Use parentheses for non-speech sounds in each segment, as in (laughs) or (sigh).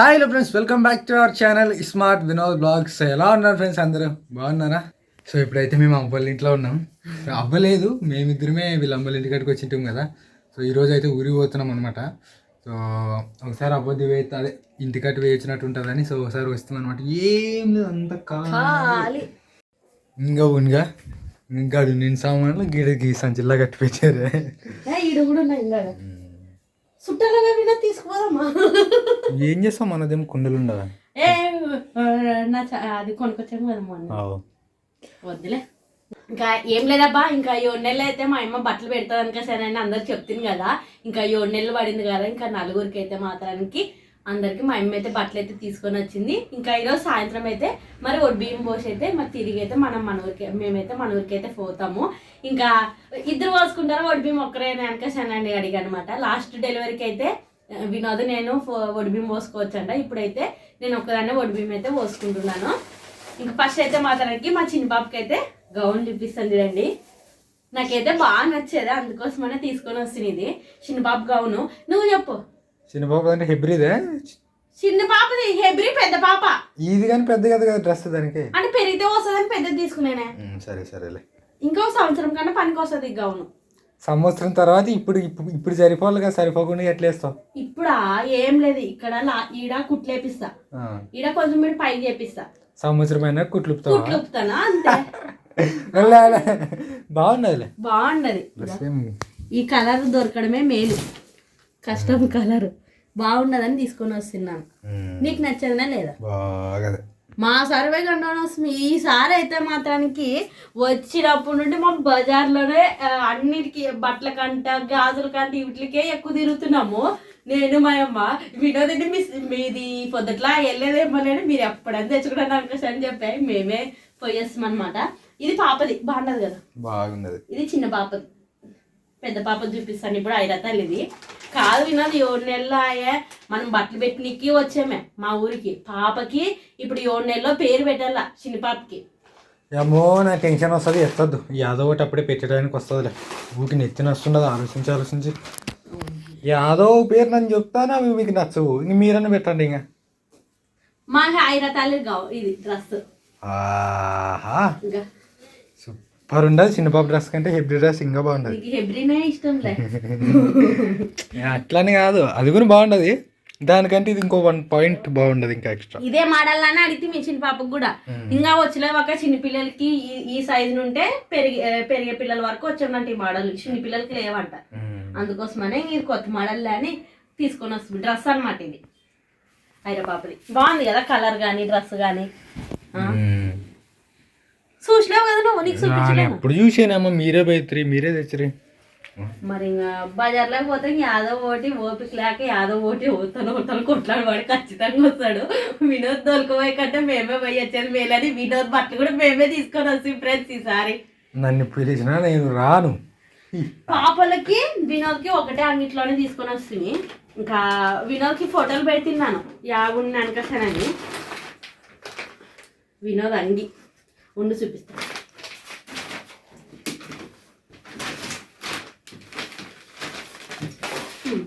Hi hello friends welcome back to our channel smart Vinod blogs ఎలా ఉన్నారు friends అందరూ? బాగున్నారా? సో ఇప్పుడైతే మేము అవ్వల ఇంట్లో ఉన్నాం. అవ్వలేదు. మేమిద్దరమే వీళ్ళ అమ్మల ఇంటికాడికి వచ్చింటాం కదా. సో ఈరోజు అయితే ఊరికి పోతున్నాం అనమాట సో ఒకసారి అవ్వద్ది వేస్తే అదే ఇంటికట్టు వేయించినట్టు ఉంటుందని సో ఒకసారి వస్తున్నాం అనమాట ఏం లేదు అంత ఖాళీ ఇంకా ఉనిగా ఇంకా నేను సామాన్లు గిడకి సంచిల్లా కట్టి ఏం చేస్తాం మనదేమో కుండలు ఏ నా చ- అది కొనుక్కొచ్చాము కదమ్మా అన్న. వద్దులే. ఇంకా ఏం లేదబ్బా ఇంకా ఏడు నెలలు అయితే మా అమ్మ బట్టలు పెడతాది అనుక సరే అని అందరు చెప్తుంది కదా. ఇంకా ఏడు నెలలు పడింది కదా ఇంకా నలుగురికి అయితే మాత్రానికి అందరికి మా అమ్మ అయితే బట్టలు అయితే తీసుకొని వచ్చింది. ఇంకా ఈరోజు సాయంత్రం అయితే మరి ఒడి బియ్యం పోసి అయితే మరి తిరిగి అయితే మనం మన ఊరికి మేమైతే మన ఊరికి అయితే పోతాము. ఇంకా ఇద్దరు పోసుకుంటారా? ఒడి బియ్యం ఒక్కరేనా అనుక సరే అడిగా అనమాట లాస్ట్ డెలివరీకి అయితే వినోద్ నేను పోసుకోవచ్చు అంట ఇప్పుడైతే నేను ఒక్కదాన్నే ఒడి బియ్యం అయితే పోసుకుంటున్నాను. ఇంకా ఫస్ట్ అయితే మాత్రానికి మా చిన్న బాబుకి అయితే గౌన్ చూపిస్తుంది రండి. నాకైతే బాగా నచ్చేది అందుకోసమనే తీసుకొని వస్తుంది ఇది. చిన్న బాబు గౌను. నువ్వు చెప్పు. చిన్నబాబు అంటే హెబ్రిదే చిన్న పాపది హెబ్రి పెద్ద పాప. ఇది కానీ పెద్ద కదా కదా డ్రెస్ దానికి? అంటే పెరిగితే వస్తుందని పెద్దది తీసుకునేనే సరే సరేలే. ఇంకో సంవత్సరం కన్నా పనికి వస్తుంది గౌను. సంవత్సరం తర్వాత ఇప్పుడు ఇప్పుడు సరిపోవాలి కదా సరిపోకుండా ఎట్లా వేస్తావు? ఇప్పుడా? ఏం లేదు. ఇక్కడ ఈడ కుట్లేపిస్తా ఈడ కొంచెం మీరు పై చేపిస్తా సంవత్సరం అయినా కుట్లుపుతానా అంతే. డ్రెస్ ఏం ఈ కలర్ దొరకడమే మేలు. కష్టం కలర్. బాగున్నదని తీసుకొని వస్తున్నాను. ఉమ్, నీకు నచ్చదనే లేదా? బాగా మా సర్వే కండోనస్మి ఈసారి అయితే మాత్రానికి వచ్చినప్పటి నుండి మా బజార్లోనే అన్నిటికీ బట్టల కంట గాజుల కంట వీటికే ఎక్కువ తిరుగుతున్నాము. నేను మా అమ్మ వినోదండి మీ మీది పొద్దుట్లా వెళ్ళేదేమో లేని మీరు ఎప్పుడైనా తెచ్చుకుంటాను అనుకోసం అని చెప్పి మేమే పోయేస్తాం అనమాట ఇది పాపది బాగుండదు కదా. బాగున్నది ఇది చిన్న పాపది. పెద్ద పాప చూపిస్తాను. ఇప్పుడు ఐరతాలు ఇది కాదు వినోది ఏడు నెలలు ఆయే. మనం బట్టలు పెట్టినకి వచ్చామే మా ఊరికి. పాపకి ఇప్పుడు ఏడు నెలలో పేరు పెట్టాల చిన్న పాపకి. ఏమో నా టెన్షన్ వస్తుంది ఎత్తద్దు. యాదో ఒకటి అప్పుడే పెట్టడానికి వస్తుందిలే. ఊకి నెత్తిన వస్తుండదు ఆలోచించి ఆలోచించి. యాదో పేరు నన్ను చెప్తాను అవి మీకు నచ్చవు. ఇంక మీరన్నా పెట్టండి ఇంకా. మా ఐరతాలు కావు ఇది డ్రెస్. ఆహా. సూపర్ ఉండదు చిన్న పాప డ్రెస్ కంటే హెబ్రి డ్రెస్ ఇంకా బాగుండదు. (laughs) అట్లని కాదు. అది కూడా బాగుండదు. దానికంటే ఇది ఇంకో వన్ పాయింట్ బాగుండదు ఇంకా ఎక్స్ట్రా. ఇదే మోడల్ అని అడిగితే మీ చిన్న పాపకు కూడా. ఇంకా వచ్చిన ఒక చిన్న పిల్లలకి ఈ- సైజు నుంటే పెరిగే పెరిగే పిల్లల వరకు వచ్చామంట ఈ మోడల్ చిన్న పిల్లలకి లేవంట. అందుకోసమనే ఇది కొత్త మోడల్ అని తీసుకొని వస్తుంది. డ్రెస్ అన్నమాట ఇది. పాపది బాగుంది కదా కలర్ కానీ డ్రెస్ కానీ చూసినావు కదా నువ్వు నీకు చూపించలేను ఎప్పుడు చూసానమ్మా మీరే పోయిత్రి మీరే తెచ్చిరి. మరి ఇంకా బజార్లోకి పోతే ఇంక యాదో ఒకటి ఓపిక లేక యాదో ఒకటి ఓతను ఓతను కొట్లాడు వాడు ఖచ్చితంగా వస్తాడు. వినోద్ దొరకపోయే కంటే మేమే పోయి వచ్చేది మేలని వినోద్ బట్టలు కూడా మేమే తీసుకొని వస్తాం ఫ్రెండ్స్ ఈసారి. నన్ను పిలిచినా నేను రాను. పాపలకి వినోద్కి ఒకటే అంగిట్లోనే తీసుకొని వస్తుంది ఇంకా వినోద్కి ఫోటోలు పెడుతున్నాను. యాగుండి అనుకసానని వినోద్ అంగి. ఉండి చూపిస్తాను హ్మ్.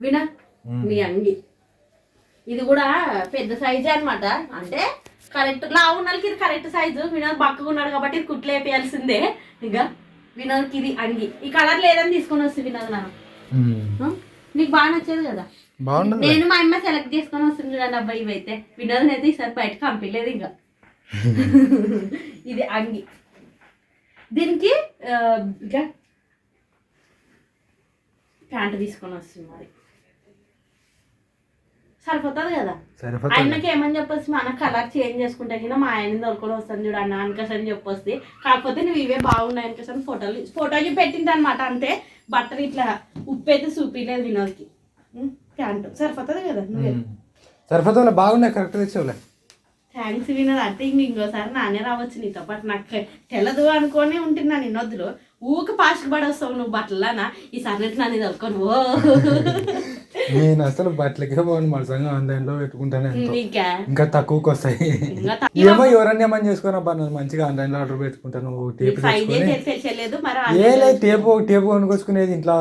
వినోద్ నీ అంగి. ఇది కూడా పెద్ద సైజే అన్నమాట. అంటే కరెక్ట్ లావు ఉన్నోళ్ళకి ఇది కరెక్ట్ సైజు. వినోద్ బక్కగా ఉన్నాడు కాబట్టి ఇది కుట్లు వేయాల్సిందే ఇంకా వినోద్కి ఇది అంగి. ఈ కలర్ లేదని తీసుకొని వస్తుంది వినోద్ నాకు ఆ? నీకు బాగా నచ్చేది కదా? నేను మా అమ్మ సెలెక్ట్ చేసుకొని వస్తుంది చూడండి అబ్బాయి ఇవైతే. వినోద్ అయితే ఈసారి బయట పంపించలేదు ఇంకా. (laughs) ఇది అంగి. దీనికి ఇంకా ప్యాంట్ తీసుకొని వస్తుంది మరి. సరిపోతుంది కదా? ఆయనకి ఏమని చెప్పొచ్చు? మన కలర్ చేంజ్ చేసుకుంటే కింద మా ఆయన దొరకడం వస్తుంది చూడు అన్న అనకసని చెప్పొస్తే. కాకపోతే నువ్వు ఇవే బాగున్నాయి అనకసని ఫోటోలు ఫోటో పెట్టింది అనమాట అంతే. బట్టలు ఇట్లా ఉప్పు అయితే చూపిలేదు వినోద్కి. ప్యాంటు. సరిపోతుంది కదా? నువ్వే. సరిపోతుంది బాగున్నాయి కరెక్ట్ తెచ్చావులే. థ్యాంక్స్ వినోద్ అంటే ఇంక ఇంకోసారి నానే రావచ్చు నీతో పాటు. నాకు తెలదు అనుకొని ఉంటున్నా నేను వద్దులు. ఊక పాస్ట్ పడొస్తావు నువ్వు బట్టలనా? ఈసారి నన్ను దొరకను ఓ నేను అసలు బట్టలకే బాగుంది మరసంగా ఆన్లైన్లో పెట్టుకుంటానే ఎంతో ఇంకా ఇంకా తక్కువకి వస్తాయి. ఏమో ఎవరన్నా ఏమని చేసుకున్నా బా నేను మంచిగా ఆన్లైన్లో ఆర్డర్ పెట్టుకుంటాను టేప్ ఏ లేదు టేపు టేపు కొనుక్కొచ్చుకునేది ఇంట్లో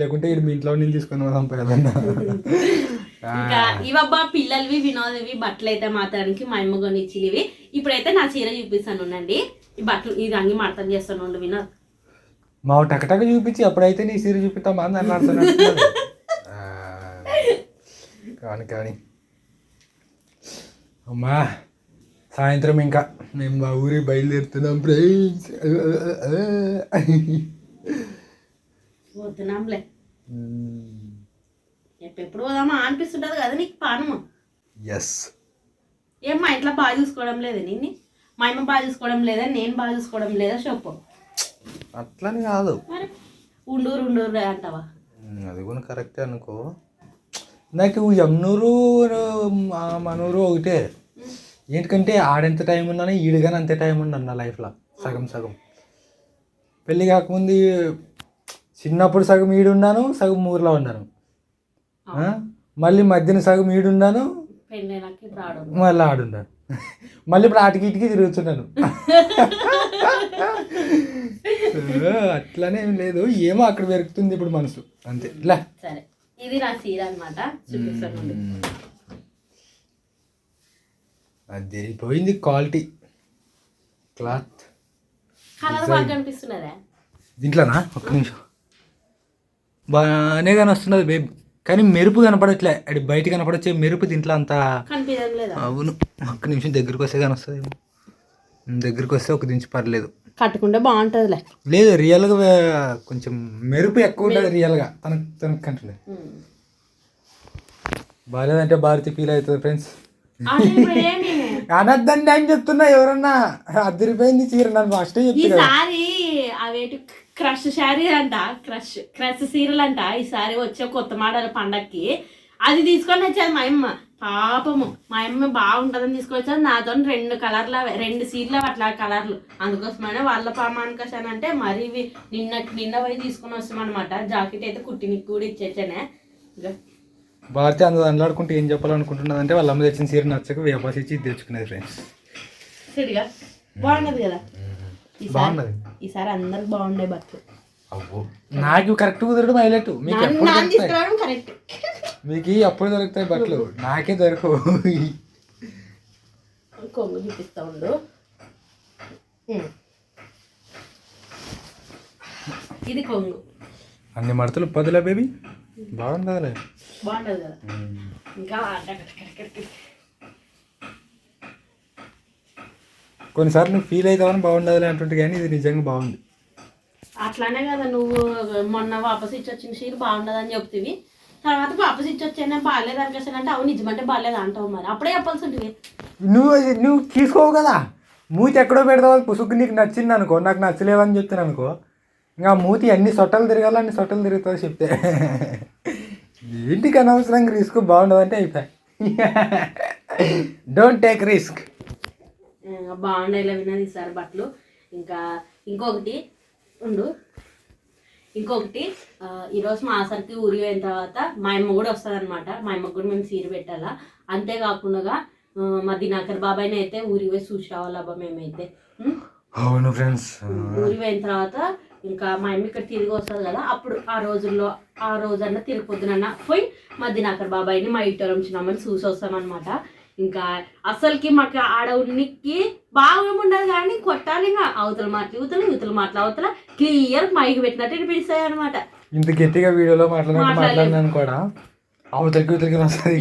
లేకుంటే మీ ఇంట్లో నేను తీసుకొని సంపాదన్నా (laughs) ఇంకా ఇవబ్బా పిల్లలవి వినోదవి బట్టలు అయితే మాత్రానికి మా అమ్మ కొనిచ్చినవి. ఇప్పుడైతే నా చీర చూపిస్తాను ఉండండి. ఈ బట్టలు ఈ రంగి మడతం చేస్తాను వినోద్ మా టకటక చూపించి అప్పుడైతే నీ సీర చూపిస్తామా అని. ఆ, (laughs) కాని కానీ. అమ్మా సాయంత్రం ఇంకా మేము మా ఊరికి బయలుదేరుతున్నాం ఫ్రెండ్స్. వద్దునాంలే ఎప్పుడు పోదామా అనిపిస్తుంటది కదా నీకు పానము? ఎస్ ఏం మా ఇంట్లో బాగా చూసుకోవడం లేదు నిన్ను? మా అమ్మ బాగా చూసుకోవడం లేదా? నేను బాగా చూసుకోవడం లేదా? చెప్పు. అట్లని కాదు. మరి ఉండూరు ఉండూరు అంటావా? అది కూడా కరెక్టే అనుకో. నాకు యమ్నూరు ఆ, మనూరు ఒకటే. ఏంటంటే ఆడెంత టైం ఉన్నాను ఈడుగానే అంతే టైం ఉన్నాను నా లైఫ్లో సగం సగం. పెళ్ళి కాకముందు చిన్నప్పుడు సగం ఈడున్నాను సగం ఊర్లో ఉన్నాను? మళ్ళీ మధ్యన సగం ఈడున్నాను మళ్ళీ ఆడున్నాను. మళ్ళీ ఇప్పుడు ఆటికి ఇటుకి తిరుగుతున్నాను అట్లానే ఏం లేదు. ఏమో అక్కడ పెరుగుతుంది ఇప్పుడు మనసు. అంతే. సరే. ఇది నా చీర అనమాట. అది పోయింది క్వాలిటీ. క్లాత్. కలర్ బాగా కనిపిస్తున్నదా. దీంట్లోనా? ఒక్క నిమిషం. బాగానే కనొస్తున్నది బేబ్. కానీ మెరుపు కనపడట్లే. అది బయట కనపడొచ్చే మెరుపు దీంట్లో అంత అవును. ఒక్క నిమిషం దగ్గరికి వస్తే కనొస్తుంది దగ్గరికి వస్తే ఒక దించి పర్లేదు. కట్టుకుంటే బాగుంటుందిలే. లేదు రియల్గా కొంచెం మెరుపు ఎక్కువ ఉంటుంది రియల్గా తనకు తనకు కంటే బాగాలేదంటే భారతి ఫీల్ అవుతుంది ఫ్రెండ్స్ అనద్దండి అని చెప్తున్నా ఎవరన్నా. అద్దరిపోయింది చీర నన్ను ఫస్ట్ చెప్తున్నా క్రష్ శారీ అంట క్రష్ క్రష్ సీరలు అంట ఈసారి వచ్చే కొత్త మోడల్ పండక్కి. అది తీసుకొని వచ్చాది మా అమ్మ. పాపము మా అమ్మ బాగుంటుందని తీసుకొని వచ్చాది నాతో రెండు కలర్ల రెండు సీర్లు అట్లా కలర్లు. అందుకోసమనే వాళ్ళ పామానికసానంటే అంటే మరి ఇవి నిన్న నిన్న పోయి తీసుకొని వస్తామన్నమాట. జాకెట్ అయితే కుట్టినికి కూడా ఇచ్చేచ్చానే ఇగో. భారతి అందులో అంలాడుకుంటే ఏం చెప్పాలనుకుంటున్నది అంటే వాళ్ళ అమ్మ తెచ్చిన చీర నచ్చక వ్యాపారం ఇచ్చి తెచ్చుకునేది ఫ్రెండ్స్ సరిగా. బాగున్నది కదా? బాగున్నది. ఈసారి అందరికి బాగుండే బట్టలు. అవ్వు. నాకు కరెక్ట్ కుదరడం హైలైట్. మీకు ఎప్పుడు తీసుకురావడం కరెక్ట్ మీకు అప్పుడు దొరుకుతాయి బట్టలు. నాకే దొరకవు. కొంగు చూపిస్తా ఉండు. ఇది కొంగు. అన్ని మడతలు పదులే బేబీ? బాగుంది బాగుంటది కదా. ఇంకా కొన్నిసార్లు నువ్వు ఫీల్ అవుతావని బాగుండదులే అంటుంటే కానీ ఇది నిజంగా బాగుంది. అట్లానే కదా నువ్వు మొన్న వాపస్ ఇచ్చి వచ్చిన షీర్ బాగుండదని చెప్తివి. తర్వాత వాపస్ ఇచ్చి వచ్చానే బాగాలేదు అనిపిస్తానంటే అవును నిజమంటే బాగాలేదు అంటావు మరి. అప్పుడే చెప్పాల్సి ఉంటుంది నువ్వు నువ్వు తీసుకోవు కదా. మూతి ఎక్కడో పెడతావు పుసుగు నీకు నచ్చింది అనుకో నాకు నచ్చలేదని చెప్తాను అనుకో ఇంకా మూతి అన్ని సొట్టలు తిరగాలి అన్ని సొట్టలు తిరుగుతుంది చెప్తే. ఇంటికి అనవసరంగా రిస్క్ బాగుండదంటే అయిపోయి డోంట్ టేక్ రిస్క్ బాగుండేలా విన్నది ఈసారి బట్టలు. ఇంకా ఇంకొకటి ఉండు. ఇంకొకటి ఈరోజు మా ఆసరికి ఊరి అయిన తర్వాత మా అమ్మ కూడా వస్తుంది అనమాట మా అమ్మకు కూడా మేము సీర పెట్టాలా. అంతేకాకుండా మా దినాకర్ బాబాయ్ని అయితే ఊరికి పోయి చూసి రావాలబ్బా మేమైతే? అవును ఫ్రెండ్స్. ఊరికి పోయిన తర్వాత ఇంకా మా అమ్మ ఇక్కడ తిరిగి వస్తుంది కదా అప్పుడు ఆ రోజుల్లో ఆ రోజన్నా తిరిగి పొద్దునన్నా పోయి మా దినాకర్ బాబాయ్ని మా ఇట్టరం చిన్నమ్మని చూసి వస్తామన్నమాట. ఇంకా అసలుకి మాకు ఆడ ఉనికి బాగా ఉండదు కానీ కొట్టాలి ఇంకా. అవతల మాటలు యువతలు యువతల మాటలు అవతల క్లియర్ మైక్ పెట్టినట్టు వినిపిస్తాయి అనమాట ఇంత గట్టిగా వీడియోలో. మాట్లాడినాను కూడా. అవతలికి ఇవతలికి వస్తుంది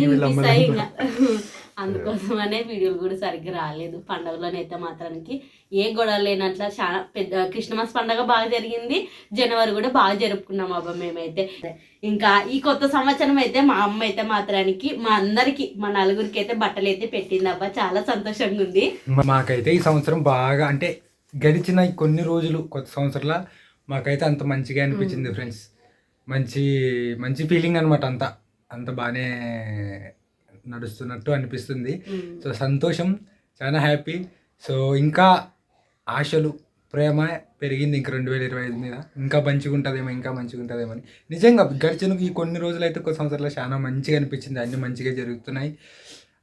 అందుకోసమనే వీడియోలు కూడా సరిగ్గా రాలేదు. పండుగలోనైతే మాత్రానికి ఏ గొడవ లేనట్ల చాలా పెద్ద క్రిస్మస్ పండుగ బాగా జరిగింది. జనవరి కూడా బాగా జరుపుకున్నాం అబ్బా మేమైతే. ఇంకా ఈ కొత్త సంవత్సరం అయితే మా అమ్మ అయితే మాత్రానికి మా అందరికి మా నలుగురికి అయితే బట్టలు అయితే పెట్టింది అబ్బా. చాలా సంతోషంగా ఉంది. మాకైతే ఈ సంవత్సరం బాగా అంటే గడిచిన ఈ కొన్ని రోజులు కొత్త సంవత్సరంలో మాకైతే అంత మంచిగా అనిపించింది ఫ్రెండ్స్. మంచి మంచి ఫీలింగ్ అనమాట అంతా. అంత బాగానే నడుస్తున్నట్టు అనిపిస్తుంది. సో సంతోషం చాలా హ్యాపీ. సో ఇంకా ఆశలు ప్రేమ పెరిగింది ఇంక రెండు వేల ఇరవై ఐదు మీద. ఇంకా మంచిగా ఉంటుందేమో ఇంకా మంచిగా ఉంటుందేమో అని. నిజంగా గడిచిన ఈ కొన్ని రోజులు అయితే కొత్త సంవత్సరాలు చాలా మంచిగా అనిపించింది. అన్నీ మంచిగా జరుగుతున్నాయి.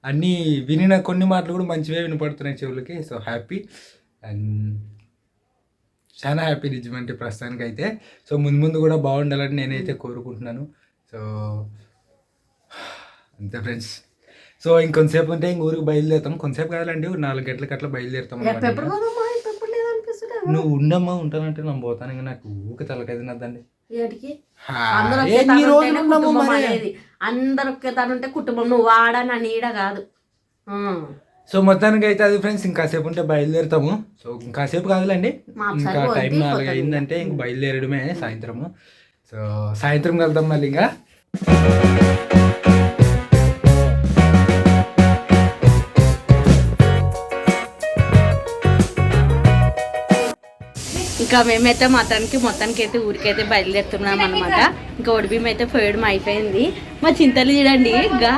అన్నీ వినిన కొన్ని మాటలు కూడా మంచివే వినపడుతున్నాయి చెవులకి. So happy. అండ్ చాలా హ్యాపీ నిజమంటే ప్రస్తుతానికి అయితే సో ముందు ముందు కూడా బాగుండాలని నేనైతే కోరుకుంటున్నాను. సో (sighs) అంతే ఫ్రెండ్స్. సో ఇంకొంతసేపు ఉంటే ఇంక ఊరికి బయలుదేరుతాం. కొంతసేపు ఒక నాలుగు గంటలకు అట్లా బయలుదేరుతాం నువ్వు ఉండమ్మా ఉంటానంటే నేను పోతాను ఇంకా నాకు ఊరికి తలకైతే తినద్దండి. ఏడికి అందరూ కుటుంబం నువ్వు వాడా నా నీడ కాదు. సో మొత్తానికి అయితే అది ఫ్రెండ్స్ ఇంకాసేపు ఉంటే బయలుదేరుతాము. సో ఇంకాసేపు కాదులేండి. ఇంకా టైం నాలుగు. అయిందంటే ఇంక బయలుదేరడమే సాయంత్రము. సో సాయంత్రం వెళ్తాం మళ్ళీ ఇంకా. ఇంకా మేమైతే మొత్తానికి మొత్తానికి అయితే ఊరికైతే బయలుదేరుతున్నాం అనమాట ఇంకా ఒడిబియ్యం అయితే పోయడం అయిపోయింది. మా చింతలు చూడండి ఇంకా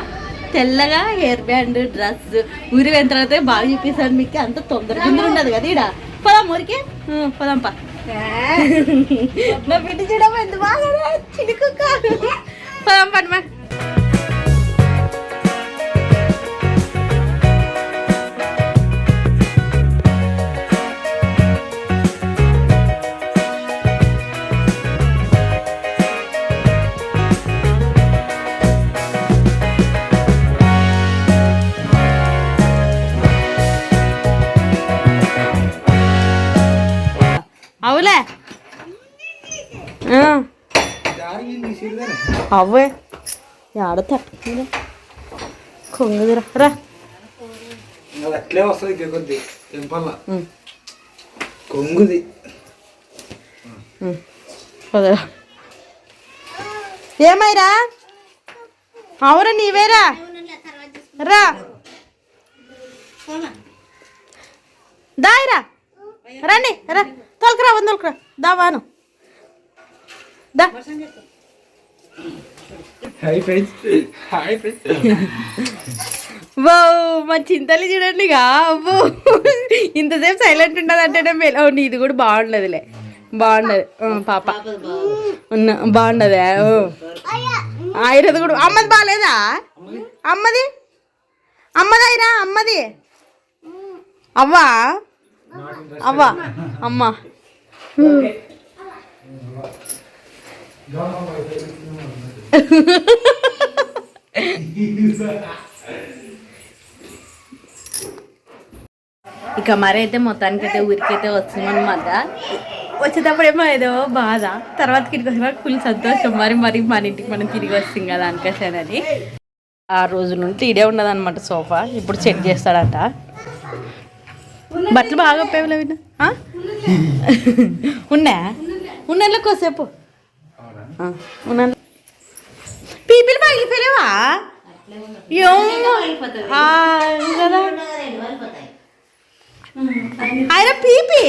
తెల్లగా హెయిర్ బ్యాండ్ డ్రెస్ ఊరి వెళ్ళిన తర్వాత బాగా చూపిస్తాను మీకు. అంత తొందర తొందర ఉండదు కదా ఈడ. పోదాం ఊరికి. ఉం, పోదాంపా నా బిడ్డ ఎంత బాగా పడమా అవ్వే ఆడ తట్టుకుందా కొంగదిరా రా అట్లే వస్తుంది కొద్ది టెంపల్ ఉం. కొంగుది. పదరా ఏమైరా అవురా నీవేరా రా దాయిరా రండి రా తొలకరా వంద తొలకరా దా వాను దా హాయ్ ఫ్రెండ్స్ హాయ్ ఫ్రెండ్స్ వో మా చింతలు చూడండి ఇక. అవ్వో ఇంతసేపు సైలెంట్ ఉండదు అంటేనే ఇది కూడా బాగుండదులే. బాగుండదు. పాప. ఉన్న బాగుండదే. ఓ. ఆయురది కూడా అమ్మది బాగాలేదా అమ్మది? అమ్మది అయిరా అమ్మది? అవ్వా? అవ్వా? అమ్మ. ఇక మరి అయితే మొత్తానికి అయితే ఊరికైతే వస్తుందన్నమాట వచ్చేటప్పుడు ఏమో ఏదో బాధ. తర్వాత తిరిగి వచ్చిన ఫుల్ సంతోషం. మరి మరి మన ఇంటికి మనం తిరిగి వస్తాం కదా అనుకోసానని ఆ రోజు నుండి ఇడే ఉన్నది అనమాట సోఫా. ఇప్పుడు సెట్ చేస్తాడట. బట్టలు బాగా పేవలే విన్నా ఆ? (laughs) ఉన్నా ఉన్నలో కోసేపు ఆ, కదా ఆయన పీపి.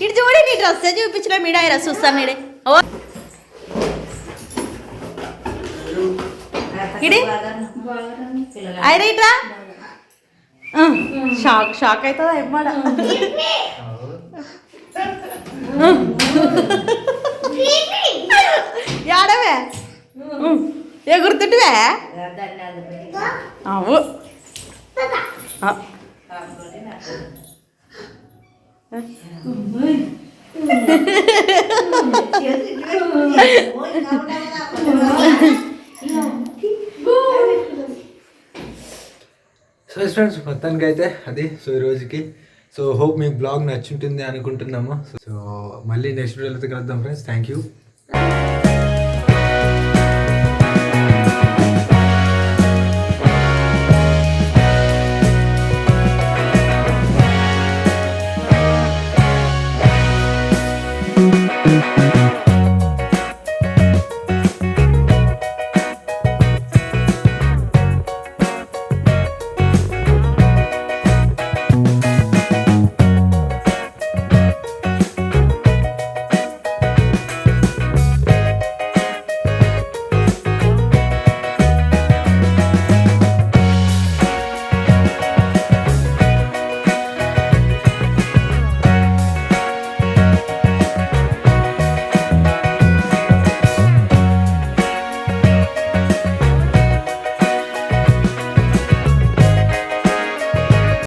ఇటు చూడి నీ డ్రెస్. చూపించలే మీడ ఆయన చూస్తాను ఇడే ఓ. ఇడి. ఆయన ఇట్రా ఆ, షాక్ షాక్ అవుతుందా ఎమ్మడ? యాడవే? ఎగురుతుంటే అవు సో ఫ్రెండ్స్ మొత్తానికి అయితే అది. సో ఈ రోజుకి. సో హోప్ మీకు బ్లాగ్ నచ్చుంటుంది అనుకుంటున్నాము. సో మళ్ళీ నెక్స్ట్ వీడియోలో కలుద్దాం ఫ్రెండ్స్ థ్యాంక్ యూ